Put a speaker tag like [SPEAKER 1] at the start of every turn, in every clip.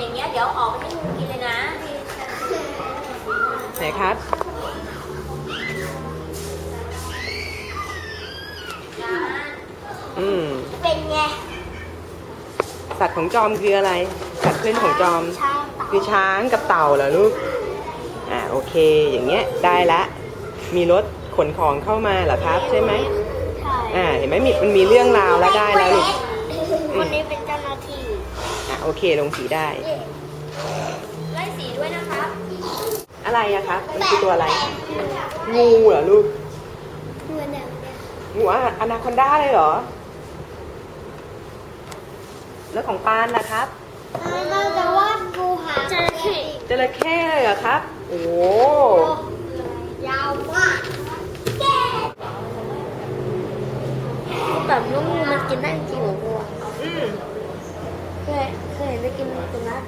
[SPEAKER 1] อย่างเงี้ยเดี๋ยวออก
[SPEAKER 2] ไปให้งูกินเลยนะไหนครับอืม
[SPEAKER 3] เป็นไง
[SPEAKER 2] สัตว์ของจอมคืออะไร สัตว์เพื่อนของจอม คือช้างกับเต่าเหรอลูก อ่าโอเค อย่างเงี้ยได้ละ มีรถขนของเข้ามาเหรอครับ ใช่ไหมอ่า เห็นไหมมีมันมีเรื่องราวแล้วได้แล้วลูก โอเคลงสีได้
[SPEAKER 3] ไล่สีด้วยนะครับ
[SPEAKER 2] อะไรอะครับมันคือตัวอะไร งูเหรอลูก
[SPEAKER 3] เงินเนี่ย
[SPEAKER 2] งูอะอนาคอนด้าเลยเหรอ แล้วของปานล่ะครับ
[SPEAKER 3] เราจะวาดกูหางจระเข้
[SPEAKER 2] จระเข้เลยเหรอครับ โอ้โห
[SPEAKER 3] ยาวมากแบบน้องงูมันกินได้จริงเหรอกูอะ
[SPEAKER 2] อืม
[SPEAKER 3] เคยเคยเห็นได้กินตัวนั้น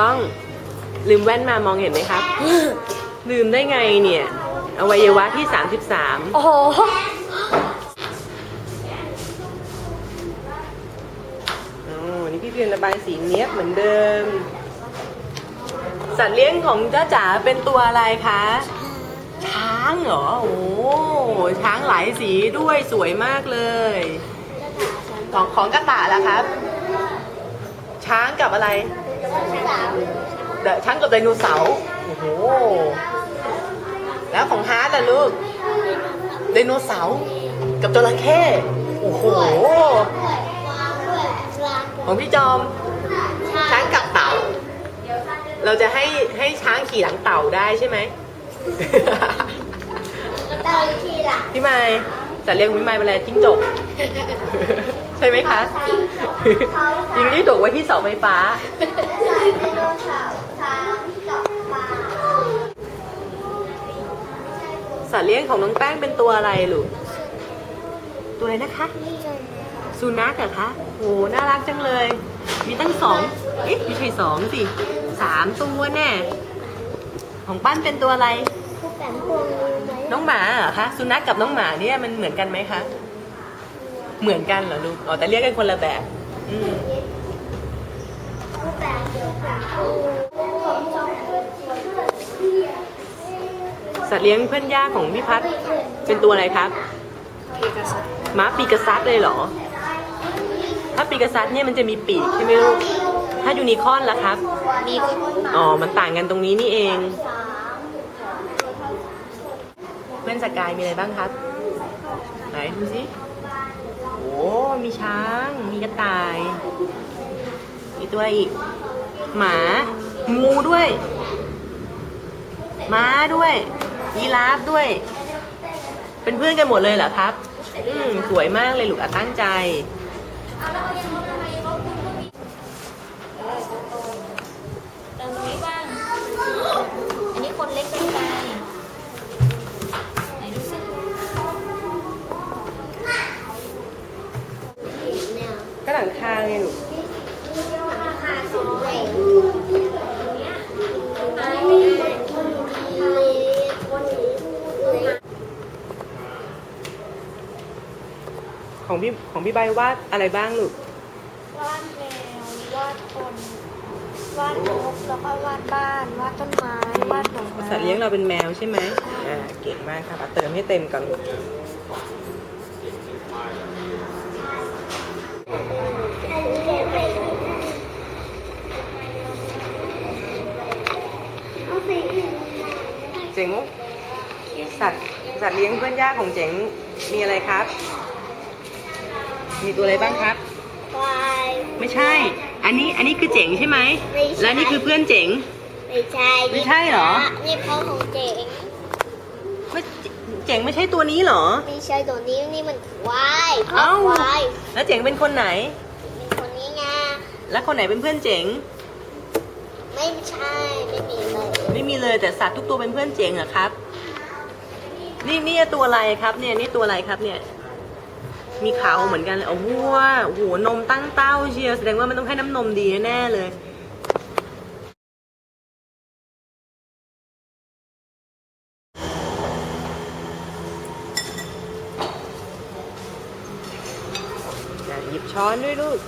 [SPEAKER 2] ต้องลืมแว่นมามองเห็นไหมครับ ลืมได้ไงเนี่ย อวัยวะที่ 33
[SPEAKER 3] โอ้โห
[SPEAKER 2] อ๋อ นี่ พี่เพียนระบายสีเนี้ยบเหมือนเดิม สัตว์เลี้ยงของจ้าจ๋าเป็นตัวอะไรคะ ช้างเหรอ โอ้ช้างหลายสีด้วยสวยมากเลย ของของกระต่ายล่ะครับ ช้างกับอะไรเดอะช้างกับไดโนเสาร์โอ้โห แล้วของฮาร์ดล่ะลูก ไดโนเสาร์กับจระเข้โอ้โห ของพี่จอม ช้างกับเต่า เราจะให้ให้ช้างขี่หลังเต่าได้ใช่ไหม
[SPEAKER 3] เต่าทีหลัง
[SPEAKER 2] พี่ไม้สัตว์เลี้ยงของพี่ไม้เป็นอะไรจิ้งจกใช่ไหมคะยิงจิ้งจกไว้ที่เสาไฟฟ้าสัตว์เลี้ยงของน้องแป้งเป็นตัวอะไรลูก ตัวอะไรนะคะ สุนัขเหรอคะโอ้น่ารักจังเลย มีตั้งสองเอ๊ะไม่ใช่สองสิสามตัวแน่ ของปั้นเป็นตัวอะไร
[SPEAKER 3] ผู้แฝงพวงรู้ไหม
[SPEAKER 2] น้องหมาเหรอคะสุนัขกับน้องหมาเนี่ยมันเหมือนกันไหมคะ เหมือนกันเหรอลูก อ๋อแต่เรียกกันคนละแบบ อืม
[SPEAKER 3] ผู้แฝงเดียวกัน
[SPEAKER 2] สัตว์เลี้ยงเพื่อนยากของพี่พัดเป็นตัวอะไรครับม้าปีกษัตริย์เลยเหรอถ้า ปีกษัตริย์เนี่ยมันจะมีปีกใช่ไหมลูก ถ้ายูนิคอร์นล่ะครับ
[SPEAKER 3] มีคน
[SPEAKER 2] อ๋อ มันต่างกันตรงนี้นี่เอง เพื่อนสกายมีอะไรบ้างครับ ไหนดูสิโอ้มีช้าง มีกระต่าย มีตัวอะไรอีก หมา งูด้วย ม้าด้วย ยีราฟด้วย เป็นเพื่อนกันหมดเลยเหรอครับ อืม สวยมากเลยลูกอะตั้งใจ
[SPEAKER 3] กเป็นไงไห
[SPEAKER 2] ลังคาไงลู ของพี่ของพี่ใบวาดอะไรบ้างลูก
[SPEAKER 3] วาดแมววาดคนวาดนกแล้วก็วาดบ้านวาดต้นไม้วาดหนองน้ำ
[SPEAKER 2] สัตว์เลี้ยงเราเป็นแมวใช่ไหมอ่าเก่งมากครับอะเติมให้เต็มก่อนลูกเจ๋งสัตว์สัตว์เลี้ยงเพื่อนยากของเจ๋งมีอะไรครับ มีตัวอะไรบ้างครับ
[SPEAKER 3] ควาย
[SPEAKER 2] ไม่ใช่ อันนี้อันนี้คือเจ๋งใช่ไหม
[SPEAKER 3] ไม่ใช่
[SPEAKER 2] และนี่คือเพื่อนเจ๋ง
[SPEAKER 3] ไม่ใช่
[SPEAKER 2] ไม่ใช่เหรอ
[SPEAKER 3] นี่พ่อของเจ๋ง
[SPEAKER 2] ไม่เจ๋งไม่ใช่ตัวนี้เหรอ
[SPEAKER 3] ไม่ใช่ตัวนี้นี่มันควายพ่อ
[SPEAKER 2] เอ้า
[SPEAKER 3] ควาย
[SPEAKER 2] แล้วเจ๋งเป็นคนไหน
[SPEAKER 3] เป็นคนนี้ไง
[SPEAKER 2] แล้วคนไหนเป็นเพื่อนเจ๋ง
[SPEAKER 3] ไม่ใช่ ไม่มีเลย
[SPEAKER 2] ไม่มีเลยแต่สัตว์ทุกตัวเป็นเพื่อนเจ๋งเหรอครับ นี่นี่ตัวอะไรครับเนี่ยนี่ตัวอะไรครับเนี่ย มีขาวเหมือนกันเลยโอ้โหโอ้โหนมตั้งเต้าเชียร์แสดงว่ามันต้องให้น้ำนมดีแน่เลยหยิบช้อนด้วยลูก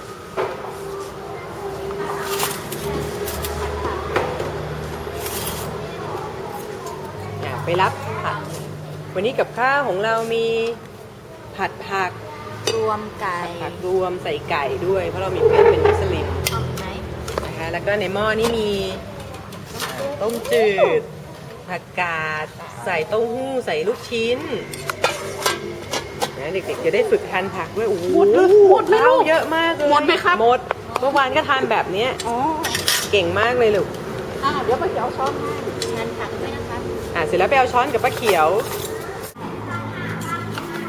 [SPEAKER 2] ไปรับผัก วันนี้กับข้าวของเรามีผัดผัก
[SPEAKER 3] รวมไก่
[SPEAKER 2] ผักรวมใส่ไก่ด้วย เพราะเรามีเพื่อนเป็นมุสลิม
[SPEAKER 3] เอาไหม
[SPEAKER 2] นะคะแล้วก็ในหม้อนี่มีต้มจืดผักกาดใส่เต้าหู้ใส่ลูกชิ้นนะเด็กๆจะได้ฝึกทานผักด้วยโอ้โห
[SPEAKER 4] หมดเลยหมดเลย
[SPEAKER 2] ข้าว
[SPEAKER 4] ลูก
[SPEAKER 2] เยอะมากเลย
[SPEAKER 4] หมดไหมครับ
[SPEAKER 2] หมดเมื่อวานก็ทานแบบเนี้ย
[SPEAKER 4] อ๋อ
[SPEAKER 2] เก่งมากเลยลูก
[SPEAKER 4] อ่าเดี๋ยวไปเดี๋ยวช้อนให้
[SPEAKER 3] งานผักด้วยนะคะ
[SPEAKER 2] อะเสร็จแล้วไปเอาช้อนกับป้าเขียว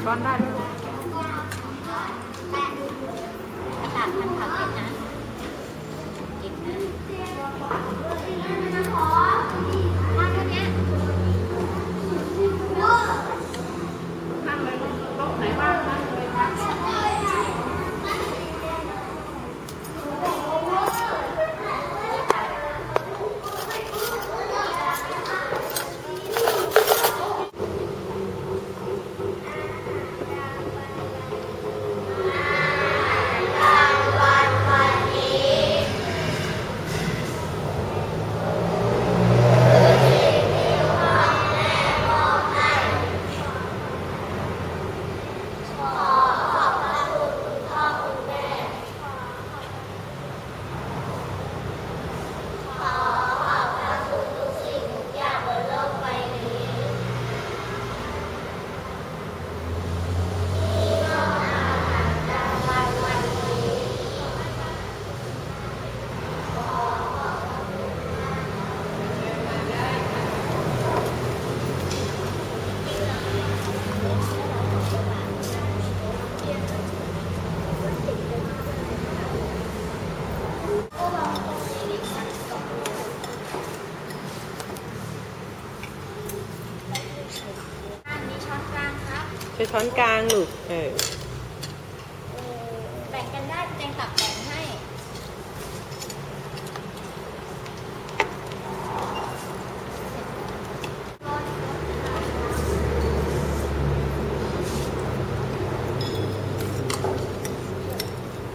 [SPEAKER 4] ช้อนได้ไหม
[SPEAKER 3] ช้
[SPEAKER 2] ช้อนกลางลูกเออ
[SPEAKER 3] เออแบ่งกันได้แจงตักแบ่งให้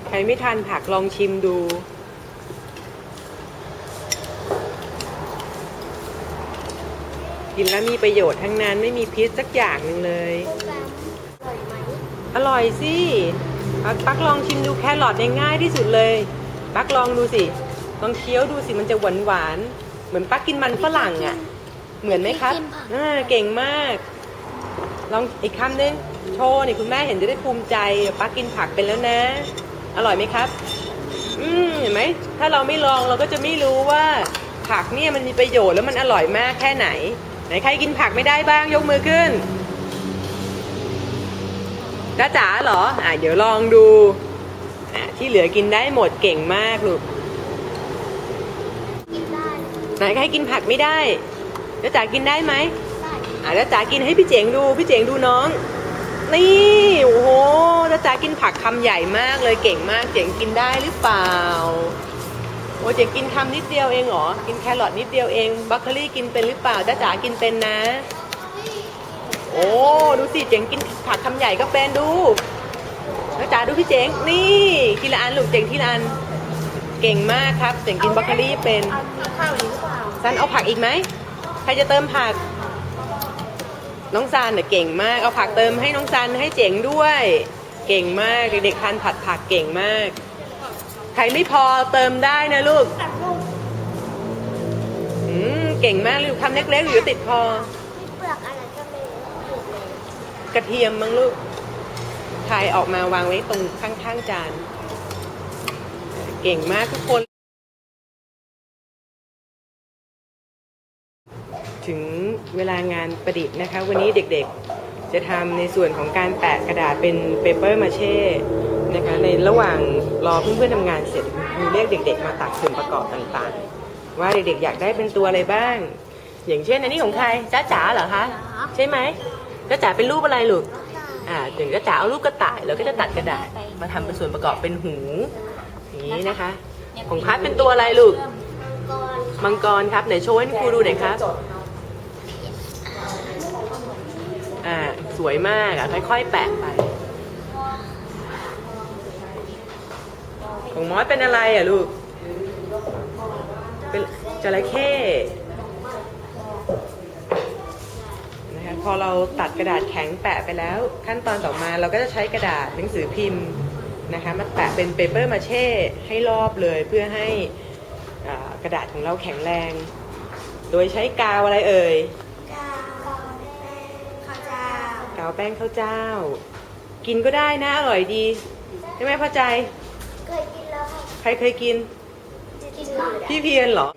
[SPEAKER 2] ใครไม่ทานผักลองชิมดู กินแล้วมีประโยชน์ทั้งนั้นไม่มีพิษสักอย่างหนึ่งเลย
[SPEAKER 3] โปรแกรมอร่อยไหม
[SPEAKER 2] อร่อยสิปักปักลองชิมดูแครอทเนี่ยง่ายที่สุดเลยปักลองดูสิลองเคี้ยวดูสิมันจะหวานหวานๆเหมือนปักกินมันฝรั่งอะ่ะ เหมือนไหมครับอ่าเก่งมาก ลองอีกคำนึงโชว์นี่คุณแม่เห็นจะได้ภูมิใจปักกินผักเป็นแล้วนะ อร่อยไหมครับ อืมเห็นไหมถ้าเราไม่ลองเราก็จะไม่รู้ว่าผักเนี่ยมันมีประโยชน์แล้วมันอร่อยมากแค่ไหนไห นใครกินผักไม่ได้บ้างยกมือขึ้นจ้าจ๋าเหรอ อะเดี๋ยวลองดู อะที่เหลือกินได้หมดเก่งมากลูก
[SPEAKER 3] ไห
[SPEAKER 2] นใครกินผักไม่ได้จ้าจ๋ากินได้ไหม
[SPEAKER 3] ได้
[SPEAKER 2] อะจ้าจ๋ากินให้พี่เจ๋งดู พี่เจ๋งดูน้อง นี่โอ้โหจ้าจ๋ากินผักคำใหญ่มากเลยเก่งมาก เจ๋งกินได้หรือเปล่า โอ้เจ๋งกินคำนิดเดียวเองเหรอ กินแครอทนิดเดียวเองบรอกโคลี่กินเป็นหรือเปล่าจ้าจ๋ากินเป็นนะ โอ้ดูสิเจ๋งกินผักคำใหญ่ก็เป็นดูแล้วจ๋าดูพี่เจ๋งนี่ทีละอันลูกเจ๋งทีละอันเก่งมากครับเจ๋งกินบรอกโคลี่เป็น
[SPEAKER 3] เอามีข้าวหรือเปล่า
[SPEAKER 2] ซันเอาผักอีกไหมใครจะเติมผัก น้องซานเนี่ยเก่งมากเอาผักเติมให้น้องซันให้เจ๋งด้วย เก่งมากเด็กๆทานผัดผักเก่งมาก ใครไม่พอเติมได้นะลูก
[SPEAKER 3] ตัดลูก
[SPEAKER 2] อืมเก่งมากลูกทำเล็กๆหรือติดคอ
[SPEAKER 3] มีเปลือกอะไรก็ไม่รู้อยู่เลย
[SPEAKER 2] กระเทียมมั้งลูกถ่ายออกมาวางไว้ตรงข้างๆจาน เก่งมากทุกคน ถึงเวลางานประดิษฐ์นะคะ วันนี้เด็กๆ จะทำในส่วนของการแปะกระดาษเป็นเปเปอร์มาเช่ นะคะ ในระหว่างรอเพื่อนๆทำงานเสร็จคุณครูเรียกเด็ก ๆ มาตัดส่วนประกอบต่างๆ ว่าเด็กๆอยากได้เป็นตัวอะไรบ้าง อย่างเช่นอันนี้ของใครจ้าจ๋าเหรอคะใช่ไหมจ้าจ๋าเป็นรูปอะไรลูกอ่าถึงจ้าจ๋าเอารูปกระต่ายแล้วก็จะตัดกระดาษมาทำเป็นส่วนประกอบเป็นหูอย่างนี้นะคะ ของพัดเป็นตัวอะไรลูก
[SPEAKER 3] ก่อน
[SPEAKER 2] มังกรครับไหนโชว์ให้ครูดูหน่อยครับอ่าสวยมากอะค่อยๆ แปะไป
[SPEAKER 5] ของมอสเป็นอะไรอะลูก เป็นจระเข้นะคะพอเราตัดกระดาษแข็งแปะไปแล้ว ขั้นตอนต่อมาเราก็จะใช้กระดาษหนังสือพิมพ์นะคะมาแปะเป็นเปเปอร์มาเช่ให้รอบเลยเพื่อให้อ่ากระดาษของเราแข็งแรง โดยใช้กาวอะไรเอ่ย
[SPEAKER 3] เจ้าข้าวเจ้ากา
[SPEAKER 5] วแป้งข้าวเจ้า กินก็ได้นะอร่อยดีใช่ไหมพ่อใจ
[SPEAKER 3] เคยกินแล้วค่ะ
[SPEAKER 5] ใครเคยกิน
[SPEAKER 3] กินหลาย
[SPEAKER 5] พี่เพียรเหรอ
[SPEAKER 3] ก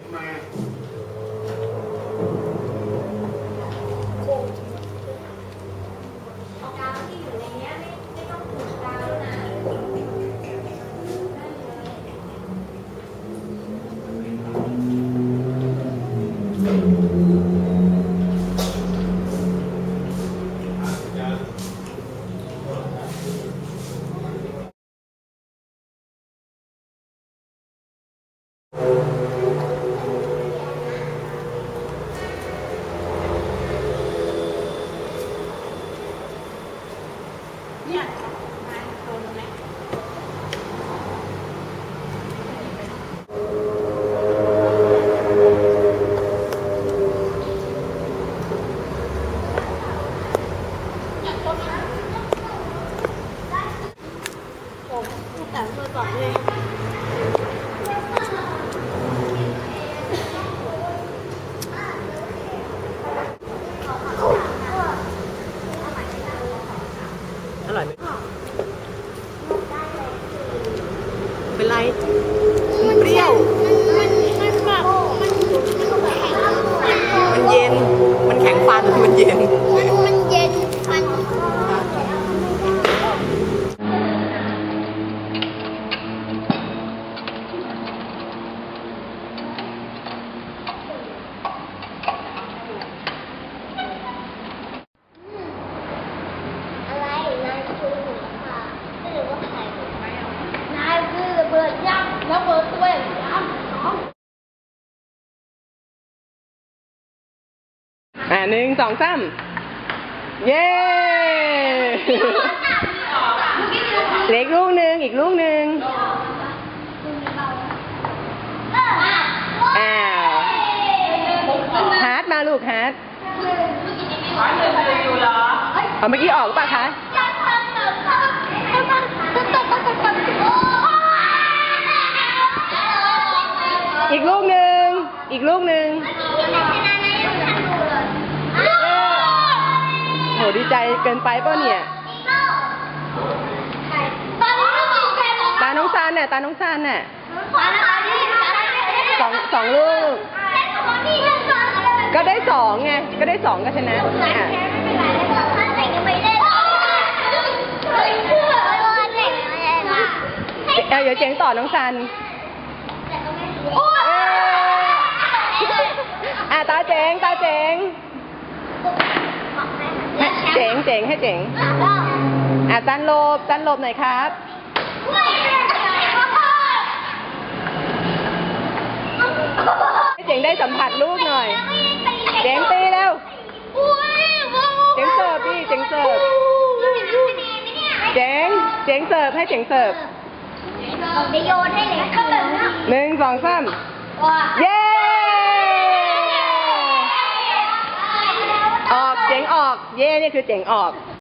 [SPEAKER 3] เนี่ยมา
[SPEAKER 4] ตรงไหน
[SPEAKER 3] ผม อ่าหนึ่ง
[SPEAKER 5] สองสามเย้เหล็กลูกหนึ่งอีกลูกหนึ่งอ้าวฮาร์ดมาลูกฮาร์ดเอาเมื่อกี้ออกหรือเปล่ะคะอีกลูกหนึ่งอีกลูกหนึ่ง หดีใจเกินไปเปล่ะเนี่ยตาน้องซานน่ะตาน้องซานน่ะสองสองลูก ก็ได้สองไง ก็ได้สองก็ชนะอะเอ้ยเดี๋ยวเจ๋งต่อน้องซันเอ้ยอะตาเจ๋งตาเจ๋งให้ เจ๋งเจ๋งให้เจ๋งอะซันโลบซันโลบหน่อยครับให้เจ๋งได้สัมผัสลูกหน่อย เจ๋งตีแล้วเจ๋งเสิร์ฟพี่เจ๋งเสิร์ฟเจ๋งเจ๋งเสิร์ฟให้เจ๋งเสิร์ฟ
[SPEAKER 3] เดี๋ยวโยนให้เลยก็แบบนั้น
[SPEAKER 5] หนึ่งสองสาม
[SPEAKER 3] ว่า
[SPEAKER 5] เย้ ออกเจ๋งออก เย่นี่คือเจ๋งออก